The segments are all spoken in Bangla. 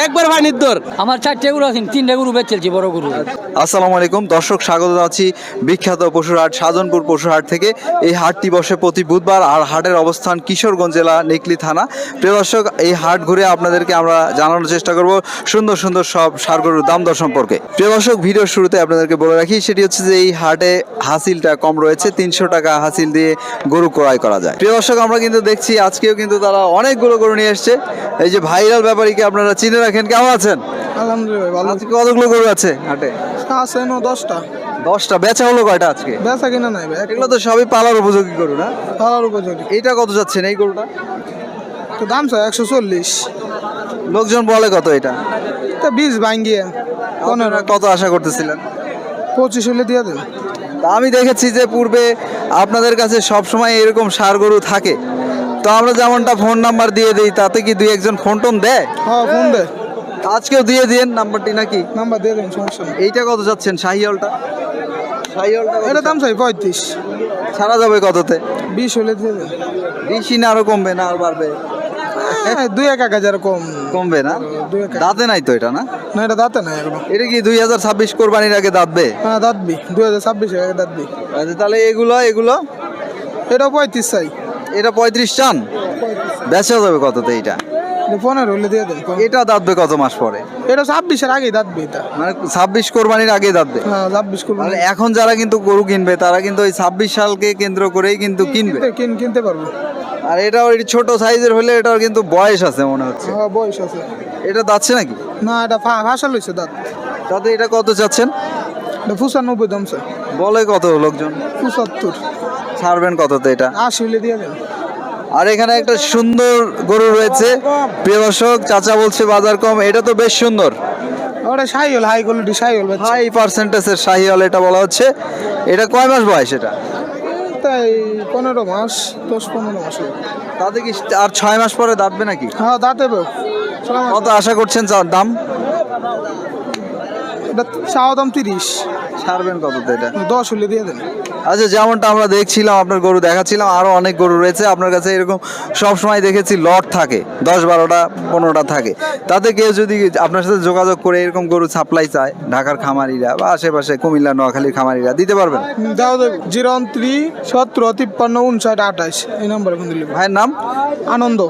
একবার ভাই নির্দর। আমার চারটে গরু আছে তিনটে গরু বেচেছি বড় গরু। আসসালামু আলাইকুম। দর্শক স্বাগত জানাচ্ছি বিখ্যাত পশুর হাট সাজনপুর পশুর হাট থেকে। এই হাটটি বসে প্রতি বুধবার আর হাটের অবস্থান কিশোরগঞ্জ জেলা নেকলি থানা। প্রিয় দর্শক এই হাট ঘুরে আপনাদেরকে আমরা জানানোর চেষ্টা করব সুন্দর সুন্দর সব সার গরুর দাম দর সম্পর্কে। প্রিয় দর্শক ভিডিওর শুরুতে আপনাদেরকে বলে রাখি সেটি হচ্ছে যে এই হাটে হাসিলটা কম রয়েছে তিনশো টাকা হাসিল দিয়ে গরু ক্রয় করা যায়। প্রিয় দর্শক আমরা কিন্তু দেখছি আজকেও কিন্তু তারা অনেকগুলো গরু নিয়ে এসছে। এই যে ভাইরাল ব্যাপারীকে আপনারা চিনে রাখেন কেমন আছেন? আলহামদুলিল্লাহ ভালো আজকে কতগুলো গরু আছে হাটে? আছে নো দশটা। দশটা। বেচা হলো কয়টা আজকে? বেচা কিনা নাই এগুলো তো সবই পালার উপযোগী গরু না? পালার উপযোগী। এইটা কত যাচ্ছেন এই গরুটা? তো দাম স্যার একশো চল্লিশ। লোকজন বলে কত এটা? তা ভাঙ্গিয়ে আপনারা কত আশা করতেছিলেন? পঁচিশ হলে দিয়ে দেন। আমি দেখেছি যে পূর্বে আপনাদের কাছে সবসময় এরকম সার গরু থাকে। তো আমরা যেমনটা ফোন নাম্বার দিয়ে দিই তাতে কি দুই একজন ফোন টোন দেয়? হ্যাঁ ফোন আজকেও দিয়ে দিন নাম্বারটি নাকি? নাম্বার দিয়ে দেন সমস্যা নেই। এইটা কত যাচ্ছেন শাহিওলটা? শাহিওলটা এটা দাম চাই পঁয়ত্রিশ। ছাড়া যাবে কততে? বিশ হলে দিয়ে দেন। বেশি না আরও কমবে না আর বাড়বে? হ্যাঁ, দুই এক এক হাজার কম। কমবে না। দাঁতে নাই তো এটা না? না এটা দাঁতে নাই এখনও। এটা কি দুই হাজার ছাব্বিশ কোরবানির আগে দাঁতবে? হ্যাঁ দাঁতবি। দুই হাজার ছাব্বিশে আগে দাঁতবি। আচ্ছা তাহলে এগুলো এগুলো? এটা পঁয়ত্রিশ চাই। এটা পঁয়ত্রিশ চান? বেচা যাবে কততে এটা পনেরো হলে দিয়ে দেন এটা দাঁতবে কত মাস পরে? এটা ছাব্বিশের আগেই দাঁতবি এটা। মানে ছাব্বিশ কোরবানির আগে দাঁতবে? হ্যাঁ ছাব্বিশ করব মানে এখন যারা কিন্তু গরু কিনবে তারা কিন্তু ওই ছাব্বিশ সালকে কেন্দ্র করেই কিন্তু কিনবে। কিনতে কিন- কিনতে পারব। আর এটা ওই ছোট সাইজের হলে এটার কিন্তু বয়স আছে মনে হচ্ছে। হ্যাঁ বয়স আছে। এটা দাচ্ছে নাকি? না এটা লইছে দাঁত। তাতে এটা কত চাচ্ছেন? এটা পঁচানব্বই দাম স্যার। বলে কত লোকজন? পঁচাত্তর। ছাড়বেন কততে এটা? আশি হলে দিয়ে দেন। আর এখানে একটা সুন্দর গরু রয়েছে। প্রিয় দর্শক চাচা বলছে বাজার কম। এটা তো বেশ সুন্দর। ওটা হাই কোয়ালিটি হাই পার্সেন্টেজের এটা বলা হচ্ছে। এটা কয় মাস বয়স এটা? তাই পনেরো মাস দশ পনেরো মাস। তাতে কি আর ছয় মাস পরে দাঁতবে নাকি? হ্যাঁ কত আশা করছেন দাম? এটা চাওয়া দাম তিরিশ। ছাড়বেন কততে এটা? দশ হলে দিয়ে দেন। আচ্ছা যেমনটা আমরা দেখছিলাম আপনার গরু দেখাচ্ছিলাম আরও অনেক গরু রয়েছে। আপনার কাছে এরকম সব সময় দেখেছি লট থাকে দশ বারোটা পনেরোটা থাকে। তাতে কেউ যদি আপনার সাথে যোগাযোগ করে এরকম গরু সাপ্লাই চায় ঢাকার খামারিরা বা আশেপাশে কুমিল্লা নোয়াখালীর খামারিরা দিতে পারবেন? দাও দেবে জিরো থ্রি সতেরো তিপ্পান্ন উনষাট আঠাশ এই নাম্বারে ভাইয়ের নাম? আনন্দ।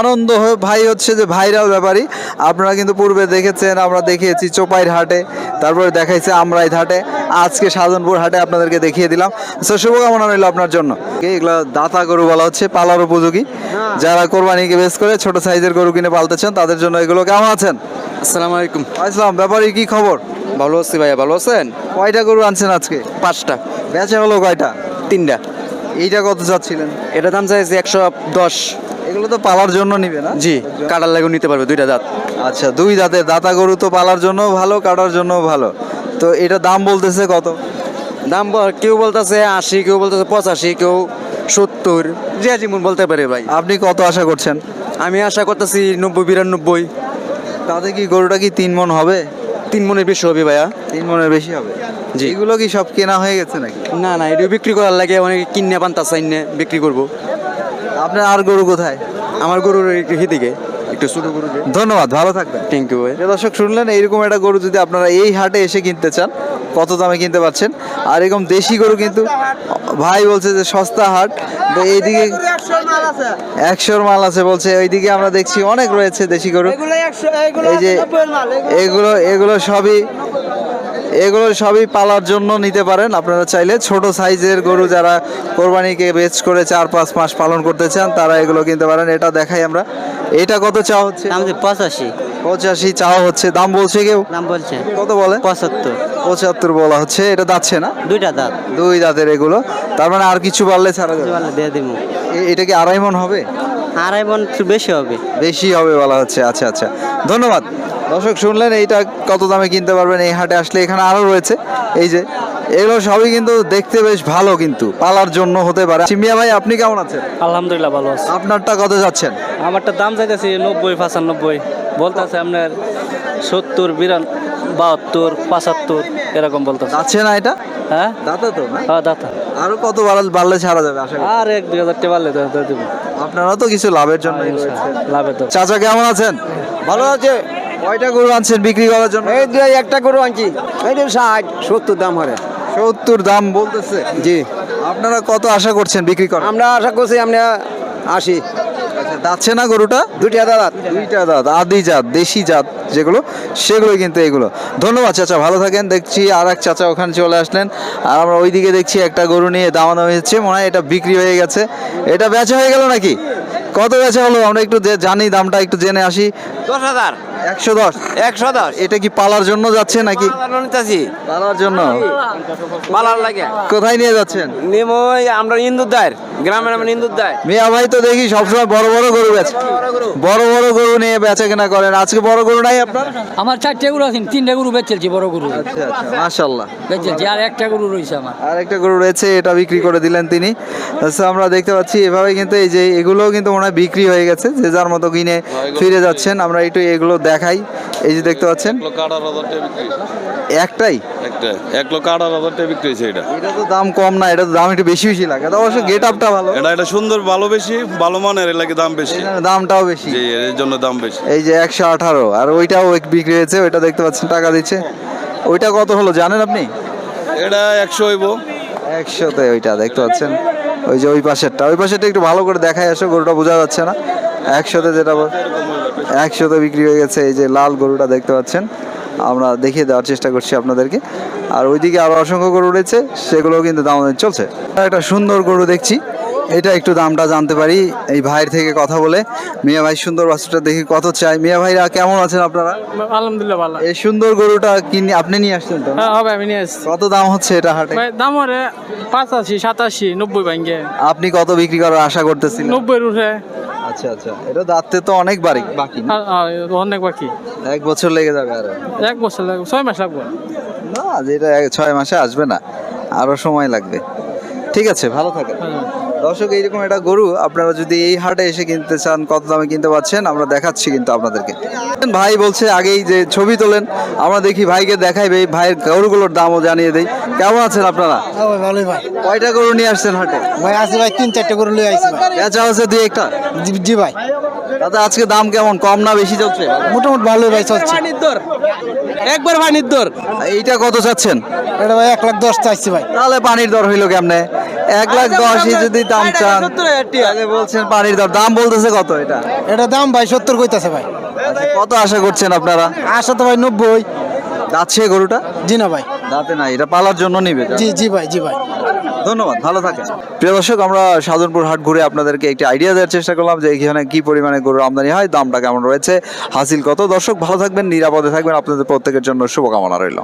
আনন্দ হয়ে ভাই হচ্ছে যে ভাইরাল ব্যাপারী। আপনারা কিন্তু পূর্বে দেখেছেন আমরা দেখিয়েছি চোপাইর হাটে তারপরে দেখাইছে আমরাইত হাটে। আজকে সাধনপুর হাটে আপনাদেরকে দেখিয়ে দিলাম। তো শুভকামনা রইল আপনার জন্য। এগুলো দাতা গরু বলা হচ্ছে পালার উপযোগী। যারা কোরবানিকে বেশ করে ছোট সাইজের গরু কিনে পালতে চান তাদের জন্য এগুলো কেমন আছেন? আসসালামু আলাইকুম। আসসালাম ব্যাপারে কি খবর? ভালো আছি ভাইয়া ভালো আছেন? কয়টা গরু আনছেন আজকে? পাঁচটা। বেচা হলো কয়টা? তিনটা। এইটা কত চাচ্ছিলেন এটা দাম চাইছে একশো দশ। এগুলো তো পালার জন্য নিবে না? জি কাটার লাগেও নিতে পারবে দুইটা দাঁত আচ্ছা দুই দাঁতের দাতা গরু তো পালার জন্য ভালো কাটার জন্য ভালো। তো এটা দাম বলতেছে কত? দাম ব- কেউ বলতেছে আশি কেউ বলতেছে পঁচাশি কেউ সত্তর। যে যেমন বলতে পারে ভাই। আপনি কত আশা করছেন? আমি আশা করতেছি নব্বই বিরানব্বই। তাতে কি গরুটা কি তিন মন হবে? তিন মনের বেশি হবে ভাইয়া। তিন মনের বেশি হবে। জি। এগুলো কি সব কেনা হয়ে গেছে নাকি? না না এটা বিক্রি করার লাগে অনেকে কিনে পান্তা চাইনে বিক্রি করব। আপনার আর গরু কোথায়? আমার গরুর একটু হিদিকে একটু ছোট গরু ধন্যবাদ ভালো থাকবেন। থ্যাংক ইউ দর্শক শুনলেন এইরকম একটা গরু যদি আপনারা এই হাটে এসে কিনতে চান কত দামে কিনতে পারছেন? আর এরকম দেশি গরু কিন্তু ভাই বলছে যে সস্তা হাট তো এইদিকে একশোর মাল আছে বলছে ওইদিকে আমরা দেখছি অনেক রয়েছে দেশি গরু। এই যে এগুলো এগুলো সবই এগুলো সবই পালার জন্য নিতে পারেন। আপনারা চাইলে ছোট সাইজের গরু যারা কোরবানিকে বেচ করে চার পাঁচ মাস পালন করতে চান তারা এগুলো কিনতে পারেন। এটা দেখাই আমরা। এটা কত চাওয়া হচ্ছে? পঁচাশি। পঁচাশি চাওয়া হচ্ছে। দাম বলছে কেউ? দাম বলছে। কত বলে? পঁচাত্তর। পঁচাত্তর বলা হচ্ছে। এটা যাচ্ছে না? দুইটা দাঁত। দুই দাঁতের এগুলো। তার মানে আর কিছু বাড়লে ছাড়া যাবে। দিয়ে দিব এটা কি আড়াই মন হবে? আড়াই মন একটু বেশি হবে। বেশি হবে বলা হচ্ছে। আচ্ছা আচ্ছা। ধন্যবাদ। দর্শক শুনলেন এইটা কত দামে কিনতে পারবেন এই হাটে আসলে এখানে আরও রয়েছে। এই যে এগুলো সবই কিন্তু দেখতে বেশ ভালো কিন্তু পালার জন্য হতে পারে। চিমিয়া ভাই আপনি কেমন আছেন? আলহামদুলিল্লাহ ভালো আছে। আপনারটা কত যাচ্ছেন? আমারটা দাম চাইতেছি নব্বই পঁচানব্বই। বলতেছে আপনার সত্তর বিরান বাহাত্তর পঁচাত্তর এরকম বলতেছে। যাচ্ছে না এটা? হ্যাঁ? দাদা তো না? হ্যাঁ দাতা। আরও কত বাড়াল বাড়লে ছাড়া যাবে আশা করি। আর এক দুই হাজার টাকা বাড়লে দেবো। আপনারা তো কিছু লাভের জন্য লাভের তো চাচা কেমন আছেন? ভালো আছে। কয়টা গরু আনছেন বিক্রি করার জন্য? এই যে একটা গরু আনছি। এই যে ষাট সত্তর দাম হরে সত্তর দাম বলতেছে? জি। আপনারা কত আশা করছেন বিক্রি করার? আমরা আশা করছি আমরা আসি আচ্ছা, যাচ্ছে না গরুটা? দুটিয়া দাদা দুইটা জাত আদি জাত দেশি জাত যেগুলো সেগুলো কিন্তু এগুলো ধন্যবাদ চাচা ভালো থাকেন। দেখছি আর এক চাচা ওখানে চলে আসলেন। আর আমরা ওইদিকে দেখছি একটা গরু নিয়ে দামাদামি হচ্ছে মনে হয় এটা বিক্রি হয়ে গেছে। এটা বেচা হয়ে গেল নাকি? কত বেচা হলো? আমরা একটু জানি দামটা একটু জেনে আসি। দশ হাজার। একশো দশ। একশো দশ। এটা কি পালার জন্য যাচ্ছে নাকি? নিতেছি। পালার জন্য? পালার লাগে। কোথায় নিয়ে যাচ্ছেন? নিমই আমরা ইন্দুর দায়ের গ্রামের দায় মিয়া ভাই তো দেখি সবসময় বড় বড় গরু বেচে। বড় বড় গরু। নিয়ে বেচা কেনা করেন। আজকে বড় গরু নাই আপনার? আমার চারটে গরু আছে তিনটা গরু বেচেলছি বড় গরু। আচ্ছা আচ্ছা মাশাল্লাহ বেচেলছি আর একটা গরু রয়েছে আমার। আর একটা গরু রয়েছে এটা বিক্রি করে দিলেন তিনি। আচ্ছা আমরা দেখতে পাচ্ছি এভাবে কিন্তু এই যে এগুলোও কিন্তু মনে হয় বিক্রি হয়ে গেছে যে যার মতো কিনে ফিরে যাচ্ছেন। আমরা একটু এগুলো দেখাই। এই যে দেখতে পাচ্ছেন। একটাই? একটা এক লক্ষ আঠারো হাজার টাকা বিক্রি হয়েছে এটা। এটা তো দাম কম না এটা তো দাম একটু বেশি বেশি লাগে। তো অবশ্য গেট আপটা ভালো। এটা এটা সুন্দর ভালো বেশি ভালো মানের দাম বেশি। দামটাও বেশি। জি এর জন্য দাম বেশি। এই যে একশো আঠারো। আর ওইটাও বিক্রি হয়েছে ওইটা দেখতে পাচ্ছেন টাকা দিচ্ছে। ওইটা কত হলো জানেন আপনি? এটা একশো হইব। একশোতে ওইটা দেখতে পাচ্ছেন। ওই যে ওই পাশেরটা। ওই পাশেরটা একটু ভালো করে দেখাই আসো গরুটা বোঝা যাচ্ছে না। একশোতে যেটা একশোতে বিক্রি হয়ে গেছে এই যে লাল গরুটা দেখতে পাচ্ছেন। আমরা দেখিয়ে দেওয়ার চেষ্টা করছি আপনাদেরকে। আর ওইদিকে আরও অসংখ্য গরু রয়েছে সেগুলো কিন্তু দাম চলছে। একটা সুন্দর গরু দেখছি এটা একটু দামটা জানতে পারি এই ভাইয়ের থেকে কথা বলে। মিয়া ভাই সুন্দর বাছুরটা দেখি কত চাই মিয়া ভাইরা কেমন আছেন আপনারা? আলহামদুলিল্লাহ ভালো। এই সুন্দর গরুটা কিনে আপনি নিয়ে আসছেন তো? হ্যাঁ হবে আমি নিয়ে আসছি। কত দাম হচ্ছে এটা হাটে? ভাই দাম ওরে পাঁচাশি সাতাশি নব্বই ভাঙ্গে। আপনি কত বিক্রি করার আশা করতেছিলেন? নব্বই উঠে আচ্ছা আচ্ছা। এটা দাঁততে তো অনেক বাড়ি বাকি না? আর- আর অনেক বাকি। এক বছর লেগে যাবে আরও। এক বছর লাগবে ছয় মাস লাগবে। না যেটা এক- ছয় মাসে আসবে না। আরও সময় লাগবে। ঠিক আছে ভালো থাকেন। দর্শক এইরকম একটা গরু আপনারা যদি এই হাটে এসে কিনতে চান কত দামে কিনতে পারছেন আমরা দেখাচ্ছি কিন্তু আপনাদেরকে। ভাই বলছে আগেই যে ছবি তোলেন আমরা দেখি ভাইকে দেখাই ভাই ভাইয়ের গরুগুলোর দামও জানিয়ে দেই। কেমন আছেন আপনারা? ভালোই ভাই। কয়টা গরু নিয়ে আসছেন হাটে? ভাই আসি ভাই তিন চারটে গরু নিয়ে আসি বেচা হচ্ছে দুই একটা? জি- জি ভাই। দাদা আজকে দাম কেমন? কম না বেশি চলছে? মোটামুটি ভালোই ভাই চলছে। একবার পানির দর এইটা কত চাচ্ছেন? এটা ভাই এক লাখ দশ চাইছি ভাই। তাহলে পানির দর হইল কেমনে? এক লাখ দশই যদি দাম চান তাহলে বলছেন পানির দর। দাম বলতেছে কত এটা? এটা দাম ভাই সত্তর কইতাছে ভাই। আচ্ছা, কত আশা করছেন আপনারা? আশা তো ভাই নব্বই। যাচ্ছে গরুটা? জি না ভাই। দাঁতে না এটা পালার জন্য নিবে। জি জি ভাই জি ভাই। ধন্যবাদ, ভালো থাকেন। প্রিয় দর্শক, আমরা সাধনপুর হাট ঘুরে আপনাদেরকে একটি আইডিয়া দেওয়ার চেষ্টা করলাম যে এখানে কি পরিমাণে গরুর আমদানি হয়, দামটা কেমন রয়েছে, হাসিল কত। দর্শক, ভালো থাকবেন, নিরাপদে থাকবেন। আপনাদের প্রত্যেকের জন্য শুভকামনা রইল।